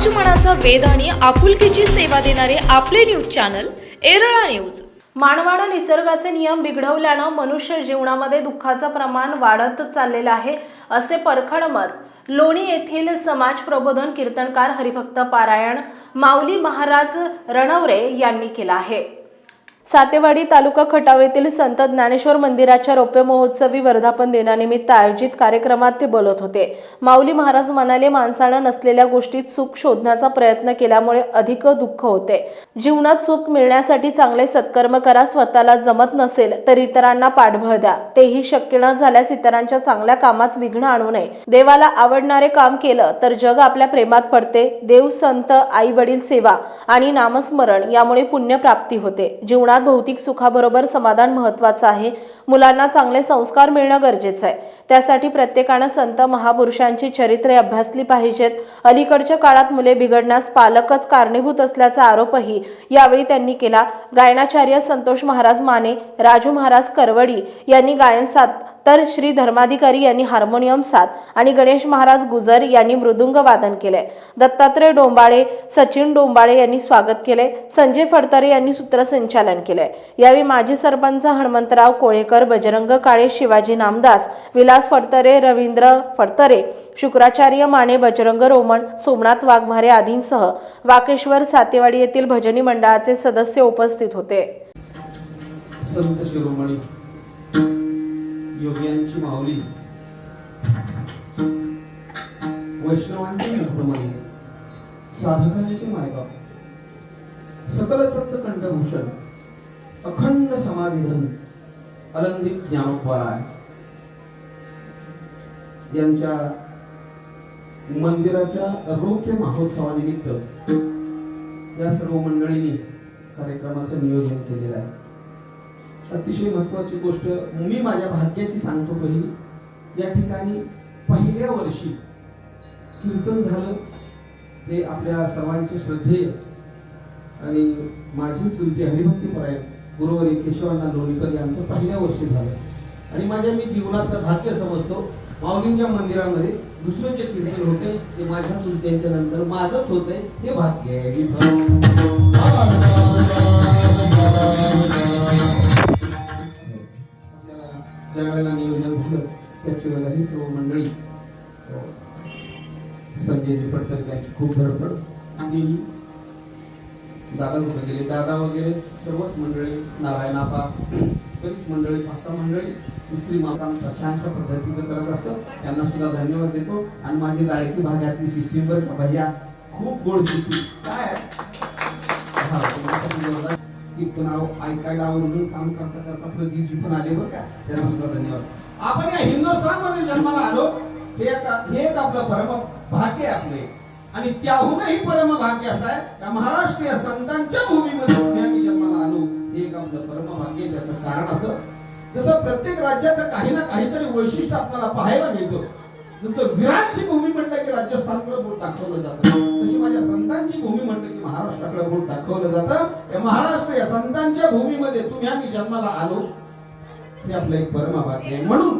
समाज मनाचा वेध आणि आपुलकीची सेवा देणारे आपले न्यूज चॅनल एरळा न्यूज. मानवानं निसर्गाचे नियम बिघडवल्यानं मनुष्य जीवनामध्ये दुःखाचं प्रमाण वाढत चाललेलं आहे असे परखड मत लोणी येथील समाज प्रबोधन कीर्तनकार हरिभक्त पारायण माऊली महाराज रणवरे यांनी केला आहे. सातेवाडी तालुका खटाव येथील संत ज्ञानेश्वर मंदिराच्या रौप्य महोत्सवी वर्धापन दिनानिमित्त आयोजित कार्यक्रमात ते बोलत होते. माऊली महाराज म्हणाले माणसानं नसलेल्या गोष्टीत सुख शोधण्याचा प्रयत्न केल्यामुळे अधिक दुःख होते. जीवनात सुख मिळण्यासाठी चांगले सत्कर्म करा स्वतःला जमत नसेल तर इतरांना पाठबळ द्या. तेही शक्य न झाल्यास इतरांच्या चांगल्या कामात विघ्न आणू नये. देवाला आवडणारे काम केलं तर जग आपल्या प्रेमात पडते. देव संत आई वडील सेवा आणि नामस्मरण यामुळे पुण्यप्राप्ती होते. जीवनात भौतिक सुखाबरोबर समाधान महत्वाचं आहे. मुलांना चांगले संस्कार मिळणं गरजेचं आहे. त्यासाठी प्रत्येकानं संत महापुरुषांची चरित्रे अभ्यासली पाहिजेत. अलीकडच्या काळात मुले बिघडण्यास पालकच कारणीभूत असल्याचा आरोपही यावेळी त्यांनी केला. गायनाचार्य संतोष महाराज माने राजू महाराज करवडी यांनी गायन साथ तर श्री धर्माधिकारी यांनी हार्मोनियम साथ आणि गणेश महाराज गुजर यांनी मृदुंग वादन केले. दत्तात्रय डोंबाळे सचिन डोंबाळे यांनी स्वागत केले. संजय फडतरे यांनी सूत्रसंचालन केले. यावेळी माजी सरपंच हनुमंतराव कोळेकर बजरंग काळे शिवाजी नामदास विलास फडतरे रवींद्र फडतरे शुक्राचार्य माने बजरंग रोमन सोमनाथ वाघमारे आदींसह वाकेश्वर सातेवाडी येथील भजनी मंडळाचे सदस्य उपस्थित होते. संत शिरोमणी योग्यांची माऊली. वैष्णवांची मुखमणी साधकांचे मायबाप. सकल संत कंठभूषण. अखंड समाधीधन. अलंदिक ज्ञानोपराय यांच्या मंदिराच्या रौप्य महोत्सवानिमित्त या सर्व मंडळींनी कार्यक्रमाचं नियोजन केलेलं आहे. अतिशय महत्वाची गोष्ट मी माझ्या भाग्याची सांगतो पहिली. या ठिकाणी पहिल्या वर्षी कीर्तन झालं. ते आपल्या सर्वांचे श्रद्धेय. आणि माझी चुलती हरिभक्तीपरायण गुरुवारी केशवांना लोणीकर यांचं पहिल्या वर्षी झालं. आणि माझ्या मी जीवनातलं भाग्य समजतो माऊलींच्या मंदिरामध्ये दुसरं जे कीर्तन होते ते माझ्या चुलत्यांच्या नंतर माझंच होतंय हे भाग्य आहे. ज्या वेळेला नियोजन झालं त्याच वेळेला ही सर्व मंडळी अ, संजयजी पडतर त्यांची खूप धडपड आणि दादा कुठं गेले. दादा वगैरे सर्वच मंडळी नारायणापा तरीच मंडळी पाच सहा मंडळी दुसरी माकाम छानशा पद्धतीचं करत असतं त्यांना सुद्धा धन्यवाद देतो. आणि माझी लाडकी भागातली सिस्टीम बरं का? भैया खूप गोड सिस्टीम काय? हा, जोरदार कीर्तन ऐकायला आवडून काम करता करता प्रदीपजी पण आले बरं का? त्यांना सुद्धा धन्यवाद. आपण या हिंदुस्थानमध्ये जन्माला आलो. हे एक हे एक आपलं परम भाग्य आहे आपले. आणि त्याहूनही परम भाग्य असं आहे त्या महाराष्ट्रीय संतांच्या भूमीमध्ये आम्ही जन्माला आलो. हे एक आपलं परम भाग्य आहे. त्याचं कारण असं. जसं प्रत्येक राज्याचं काही ना काहीतरी वैशिष्ट्य आपल्याला पाहायला मिळतं. जसं विराटची भूमी म्हटलं की राजस्थानकडे बोट दाखवलं जातं तशी माझ्या संतांची भूमी म्हटलं की महाराष्ट्राकडे बोट दाखवलं जातं. या महाराष्ट्र या संतांच्या भूमीमध्ये तुम्ही आम्ही जन्माला आलो हे आपलं एक परमाभाग्य आहे. म्हणून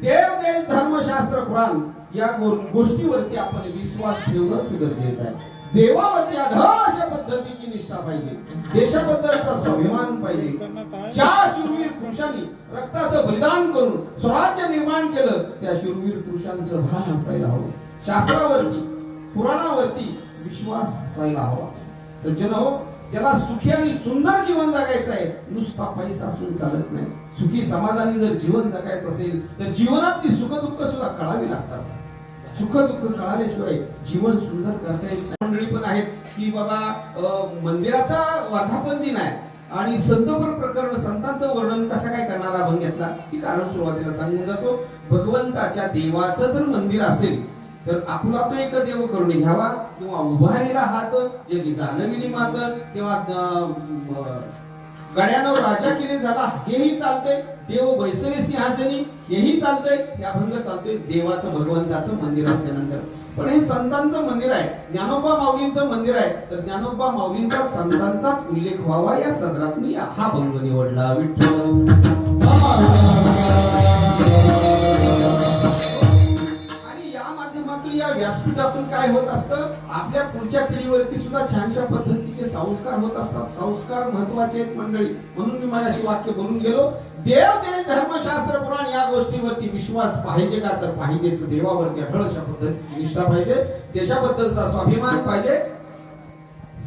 देव देव धर्मशास्त्र पुराण या गोष्टीवरती आपण विश्वास ठेवणंच गरजेचं आहे. देवावरती आढळ अशा पद्धतीची निष्ठा पाहिजे. देशाबद्दलचा स्वाभिमान पाहिजे. ज्या शूरवीर पुरुषांनी रक्ताचं बलिदान करून स्वराज्य निर्माण केलं त्या शूरवीर पुरुषांचं भान असायला हवं. शास्त्रावरती पुराणावरती विश्वास असायला हवा. सज्जन हो ज्याला सुखी आणि सुंदर जीवन जगायचं आहे नुसता पैसा असून चालत नाही. सुखी समाधानी जर जीवन जगायचं असेल तर जीवनातली सुख दुःख सुद्धा कळावी लागतात. सुख दुःख कळाल्याशिवाय जीवन सुंदर करता येत मंडळी पण आहेत की बाबा मंदिराचा वर्धापन दिन आहे. आणि संतपर प्रकरण संतांचं वर्णन कसं काय करणारा आपण घेतला? की कारण सुरुवातीला सांगून जातो. भगवंताच्या देवाचं जर मंदिर असेल तर आपला तो एक देव करून घ्यावा. किंवा उभारीला हात जे जाणविली मात किंवा गड्यानं राजा किरे झाला हेही चालतंय. देव बैसले सिंहासनी हेही चालतंय हे अभंग चालतोय. देवाचं भगवंताचं मंदिर असल्यानंतर पण हे संतांचं मंदिर आहे. ज्ञानोबा माऊलींचं मंदिर आहे. तर ज्ञानोबा माऊलींचा संतांचाच उल्लेख व्हावा या सदरात मी हा भंग निवडला. विठ्ठल. आणि या माध्यमातून या व्यासपीठातून काय होत असतं? आपल्या पुढच्या पिढीवरती सुद्धा छानशा पद्धतीचे संस्कार होत असतात. संस्कार महत्त्वाचे आहेत मंडळी. म्हणून मी माझ्याशी वाक्य बोलून गेलो. देव देश धर्मशास्त्र पुराण या गोष्टीवरती विश्वास पाहिजे का? तर पाहिजेच. देवावरती अढळ अशा पद्धतीची निष्ठा पाहिजे. देशाबद्दलचा स्वाभिमान पाहिजे.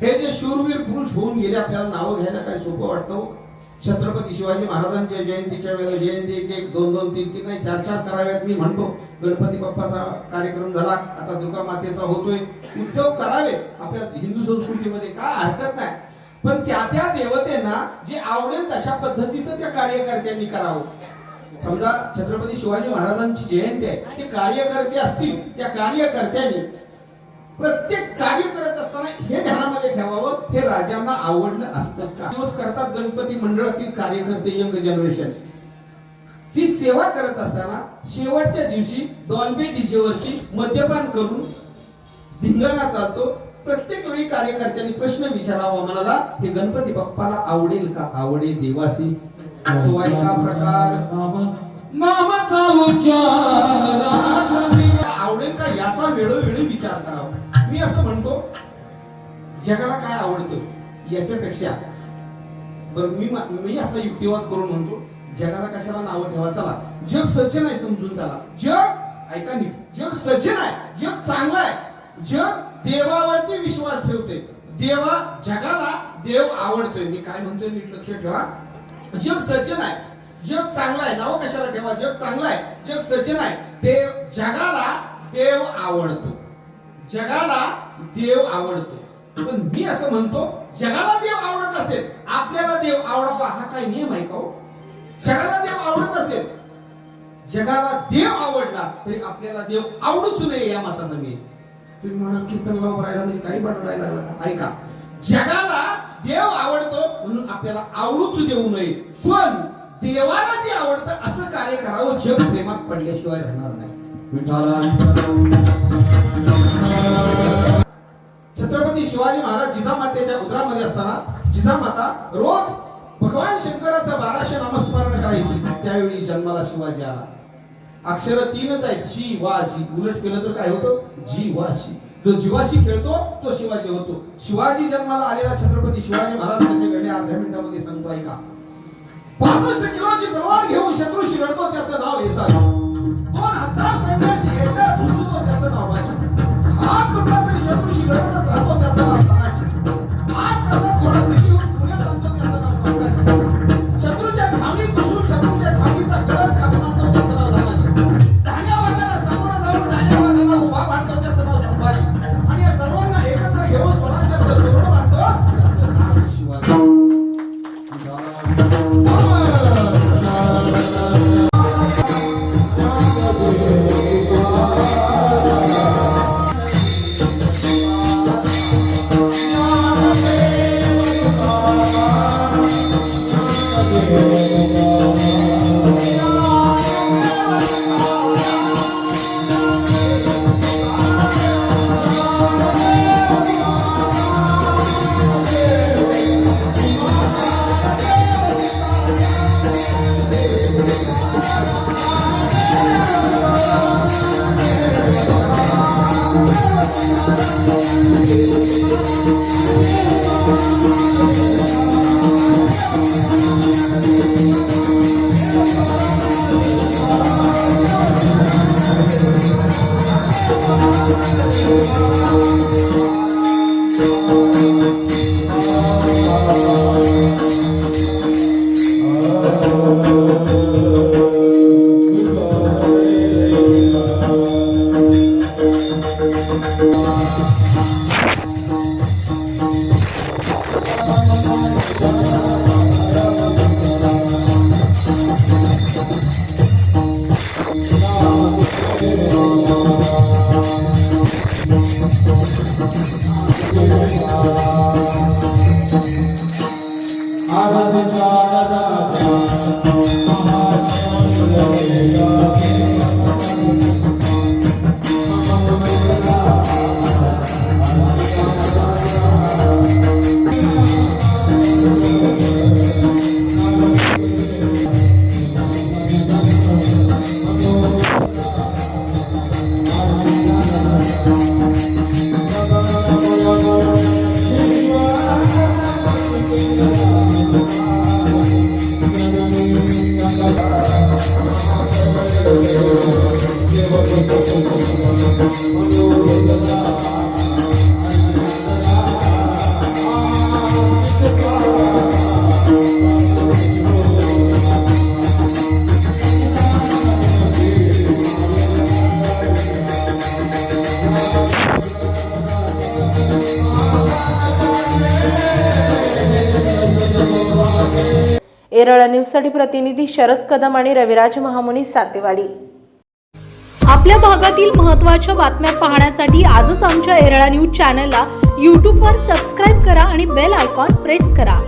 हे जे शूरवीर पुरुष होऊन गेले आपल्याला नावं घ्यायला काय सोपं वाटतं हो? छत्रपती शिवाजी महाराजांच्या जयंतीच्या वेळेला जयंती एक एक दोन दोन तीन तीन नाही चार चार कराव्यात. मी म्हणतो गणपती बाप्पाचा कार्यक्रम झाला आता दुर्गा मातेचा होतोय. उत्सव करावेत. आपल्या हिंदू संस्कृतीमध्ये काय हरकत नाही. पण त्या त्या देवतेना जे आवडेल तशा पद्धतीचं त्या कार्यकर्त्यांनी करावं. समजा छत्रपती शिवाजी महाराजांची जयंती आहे ते कार्यकर्ते असतील त्या कार्यकर्त्यांनी प्रत्येक कार्य करत असताना हे ध्यानामध्ये ठेवावं हे राजांना आवडलं असतं का? दिवस करतात गणपती मंडळातील कार्यकर्ते यंग जनरेशन ती सेवा करत असताना शेवटच्या दिवशी डॉल्बी डीजेवरती मद्यपान करून धिंगाणा चालतो. प्रत्येक वेळी कार्यकर्त्यांनी प्रश्न विचारावा मनाला हे गणपती बाप्पाला आवडेल का? आवडेल देवासी. तो प्रकार. आवडेल का? याचा वेळोवेळी विचार करावा. मी असं म्हणतो जगाला काय आवडतं याच्यापेक्षा बरं मी मी असा युक्तिवाद करून म्हणतो जगाला कशाला नावं ठेवा चला जग सज्जन आहे समजून चला जग ऐका नीट जग सज्जन आहे जग चांगलं आहे. जग देवावरती विश्वास ठेवते. देवा जगाला देव आवडतोय. मी काय म्हणतोय नीट लक्ष ठेवा. जग सज्जन आहे जग चांगलं आहे. नाव कशाला ठेवा? जग चांगलं आहे. जग सज्जन आहे देव जगाला देव आवडतो. जगाला देव आवडतो. पण मी असं म्हणतो जगाला देव आवडत असेल आपल्याला देव आवडावा हा काय नियम आहे का हो? जगाला देव आवडत असेल जगाला देव आवडला तरी आपल्याला देव आवडूच नये या मताचा मी तुम्ही म्हणा कीर्तन लावून राहिला म्हणजे काही बदलायला लागला का? ऐका. जगाला देव आवडतो म्हणून आपल्याला आवडूच देऊ नये. पण देवाला जे आवडतं असं कार्य करावं जग प्रेमात पडल्याशिवाय राहणार नाही. छत्रपती शिवाजी महाराज जिजामातेच्या उदरामध्ये असताना जिजामाता रोज भगवान शंकराचं बाराशे नामस्मरण करायची. त्यावेळी जन्माला शिवाजी आला. अक्षर तीनच आहे जी वा जी. उलट केलं तर काय होतं? जी वाशी जो जीवाशी खेळतो तो शिवाजी होतो. शिवाजी जन्माला आलेला छत्रपती शिवाजी महाराज कसे घडले? अर्ध्या मिनिटामध्ये सांगतो ऐका. पासष्ट किलोची तलवार घेऊन शत्रू शिरडतो त्याचं नाव येसाल दोन हजार सैन्याशी एकटा झुंजतो त्याचं नाव राजा हात तुटला Arabika Raja Mahajan Yoga Erala न्यूजसाठी प्रतिनिधी शरद कदम आणि रविराज महामुनी सातेवाडी. आपल्या भागातील महत्त्वाच्या बातम्या पाहण्यासाठी आजच आमच्या एरळा न्यूज चॅनलला यूट्यूबवर सबस्क्राईब करा आणि बेल आयकॉन प्रेस करा.